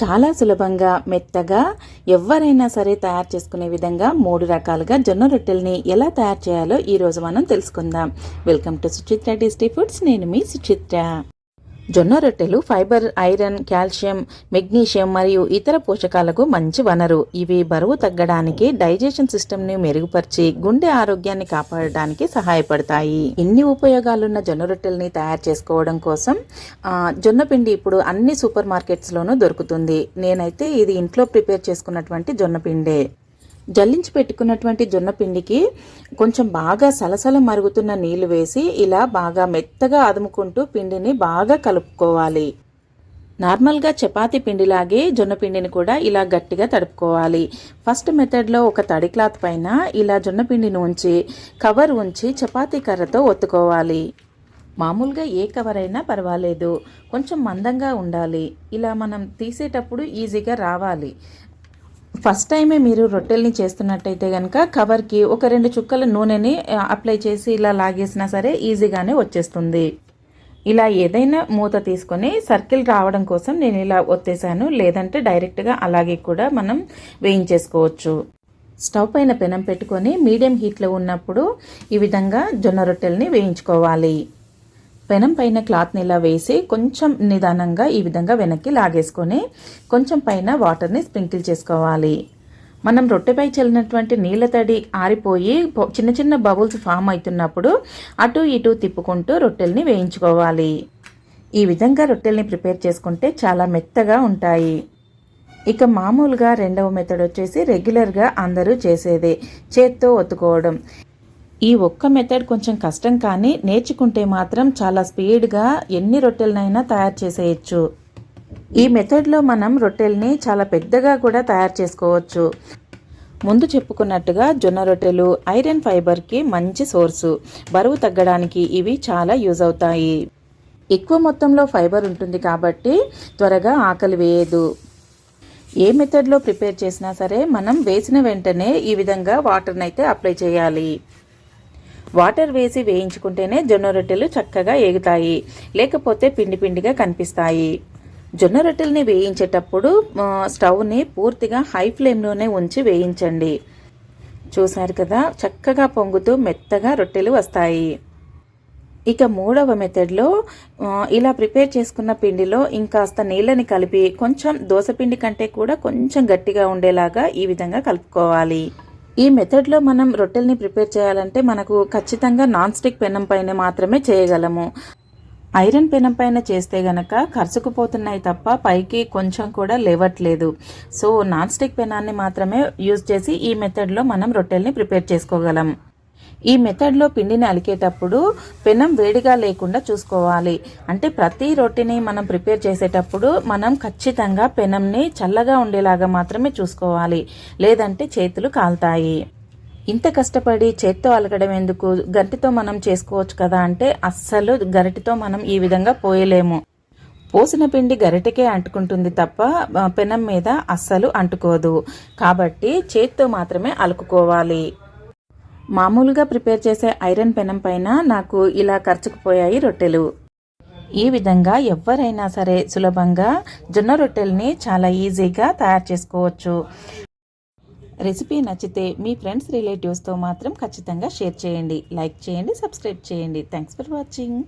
చాలా సులభంగా మెత్తగా ఎవరైనా సరే తయారు చేసుకునే విధంగా మూడు రకాలుగా జొన్న రొట్టెల్ని ఎలా తయారు చేయాలో ఈరోజు మనం తెలుసుకుందాం. Welcome to Suchitra tasty foods. నేను మీ సుచిత్ర. జొన్న రొట్టెలు ఫైబర్ ఐరన్ కాల్షియం మెగ్నీషియం మరియు ఇతర పోషకాలకు మంచి వనరు. ఇవి బరువు తగ్గడానికి డైజెషన్ సిస్టమ్ని మెరుగుపరిచి గుండె ఆరోగ్యాన్ని కాపాడడానికి సహాయపడతాయి. ఎన్ని ఉపయోగాలున్న జొన్న రొట్టెల్ని తయారు చేసుకోవడం కోసం జొన్న పిండి ఇప్పుడు అన్ని సూపర్ మార్కెట్స్లోనూ దొరుకుతుంది. నేనైతే ఇది ఇంట్లో ప్రిపేర్ చేసుకున్నటువంటి జొన్న పిండే. జల్లించి పెట్టుకున్నటువంటి జొన్న పిండికి కొంచెం బాగా సలసల మరుగుతున్న నీళ్ళు వేసి ఇలా బాగా మెత్తగా అదుముకుంటూ పిండిని బాగా కలుపుకోవాలి. నార్మల్గా చపాతి పిండిలాగే జొన్న పిండిని కూడా ఇలా గట్టిగా తడుపుకోవాలి. ఫస్ట్ మెథడ్లో ఒక తడి క్లాత్ పైన ఇలా జొన్న పిండిని ఉంచి కవర్ ఉంచి చపాతీ కర్రతో ఒత్తుకోవాలి. మామూలుగా ఏ కవర్ అయినా పర్వాలేదు. కొంచెం మందంగా ఉండాలి. ఇలా మనం తీసేటప్పుడు ఈజీగా రావాలి. ఫస్ట్ టైమే మీరు రొట్టెల్ని చేస్తున్నట్టయితే కనుక కవర్కి ఒక రెండు చుక్కల నూనెని అప్లై చేసి ఇలా లాగేసినా సరే ఈజీగానే వచ్చేస్తుంది. ఇలా ఏదైనా మూత తీసుకొని సర్కిల్ రావడం కోసం నేను ఇలా ఒత్తేసాను. లేదంటే డైరెక్ట్గా అలాగే కూడా మనం వేయించేసుకోవచ్చు. స్టవ్ పైన పెనం పెట్టుకొని మీడియం హీట్లో ఉన్నప్పుడు ఈ విధంగా జొన్న రొట్టెల్ని వేయించుకోవాలి. పెనం పైన క్లాత్ని ఇలా వేసి కొంచెం నిదానంగా ఈ విధంగా వెనక్కి లాగేసుకొని కొంచెం పైన వాటర్ని స్ప్రింకిల్ చేసుకోవాలి. మనం రొట్టెపై చల్లినటువంటి నీళ్ళ తడి ఆరిపోయి చిన్న చిన్న బబుల్స్ ఫామ్ అవుతున్నప్పుడు అటు ఇటు తిప్పుకుంటూ రొట్టెల్ని వేయించుకోవాలి. ఈ విధంగా రొట్టెల్ని ప్రిపేర్ చేసుకుంటే చాలా మెత్తగా ఉంటాయి. ఇక మామూలుగా రెండవ మెథడ్ వచ్చేసి రెగ్యులర్గా అందరూ చేసేదే చేత్తో ఒత్తుకోవడం. ఈ ఒక్క మెథడ్ కొంచెం కష్టం కానీ నేర్చుకుంటే మాత్రం చాలా స్పీడ్గా ఎన్ని రొట్టెలనైనా తయారు చేసేయచ్చు. ఈ మెథడ్లో మనం రొట్టెల్ని చాలా పెద్దగా కూడా తయారు చేసుకోవచ్చు. ముందు చెప్పుకున్నట్టుగా జొన్న రొట్టెలు ఐరన్ ఫైబర్కి మంచి సోర్సు. బరువు తగ్గడానికి ఇవి చాలా యూజ్ అవుతాయి. ఎక్కువ మొత్తంలో ఫైబర్ ఉంటుంది కాబట్టి త్వరగా ఆకలి వేయదు. ఏ మెథడ్లో ప్రిపేర్ చేసినా సరే మనం వేసిన వెంటనే ఈ విధంగా వాటర్ని అయితే అప్లై చేయాలి. వాటర్ వేసి వేయించుకుంటేనే జొన్న రొట్టెలు చక్కగా ఏగుతాయి. లేకపోతే పిండి పిండిగా కనిపిస్తాయి. జొన్న రొట్టెల్ని వేయించేటప్పుడు స్టవ్ని పూర్తిగా హై ఫ్లేమ్లోనే ఉంచి వేయించండి. చూశారు కదా? చక్కగా పొంగుతూ మెత్తగా రొట్టెలు వస్తాయి. ఇక మూడవ మెథడ్లో ఇలా ప్రిపేర్ చేసుకున్న పిండిలో ఇంకాస్త నీళ్ళని కలిపి కొంచెం దోసపిండి కంటే కూడా కొంచెం గట్టిగా ఉండేలాగా ఈ విధంగా కలుపుకోవాలి. ఈ మెథడ్లో మనం రొట్టెల్ని ప్రిపేర్ చేయాలంటే మనకు ఖచ్చితంగా నాన్ స్టిక్ పెనం పైన మాత్రమే చేయగలము. ఐరన్ పెనం పైన చేస్తే గనక కరుచుకుపోతున్నాయి తప్ప పైకి కొంచెం కూడా లేవట్లేదు. సో నాన్ స్టిక్ పెనాన్ని మాత్రమే యూజ్ చేసి ఈ మెథడ్లో మనం రొట్టెల్ని ప్రిపేర్ చేసుకోగలం. ఈ మెథడ్లో పిండిని అలికేటప్పుడు పెనం వేడిగా లేకుండా చూసుకోవాలి. అంటే ప్రతి రొట్టెని మనం ప్రిపేర్ చేసేటప్పుడు మనం ఖచ్చితంగా పెనంని చల్లగా ఉండేలాగా మాత్రమే చూసుకోవాలి. లేదంటే చేతులు కాలుతాయి. ఇంత కష్టపడి చేత్తో అలకడం ఎందుకు? గరిటితో మనం చేసుకోవచ్చు కదా అంటే అస్సలు గరిటితో మనం ఈ విధంగా పోయలేము. పోసిన పిండి గరిటకే అంటుకుంటుంది తప్ప పెనం మీద అస్సలు అంటుకోదు. కాబట్టి చేత్తో మాత్రమే అలుకుకోవాలి. మామూలుగా ప్రిపేర్ చేసే ఐరన్ పెనం పైన నాకు ఇలా ఖర్చుకుపోయాయి రొట్టెలు. ఈ విధంగా ఎవరైనా సరే సులభంగా జొన్న రొట్టెల్ని చాలా ఈజీగా తయారు చేసుకోవచ్చు. రెసిపీ నచ్చితే మీ ఫ్రెండ్స్ రిలేటివ్స్తో మాత్రం ఖచ్చితంగా షేర్ చేయండి. లైక్ చేయండి సబ్స్క్రైబ్ చేయండి. Thanks for watching.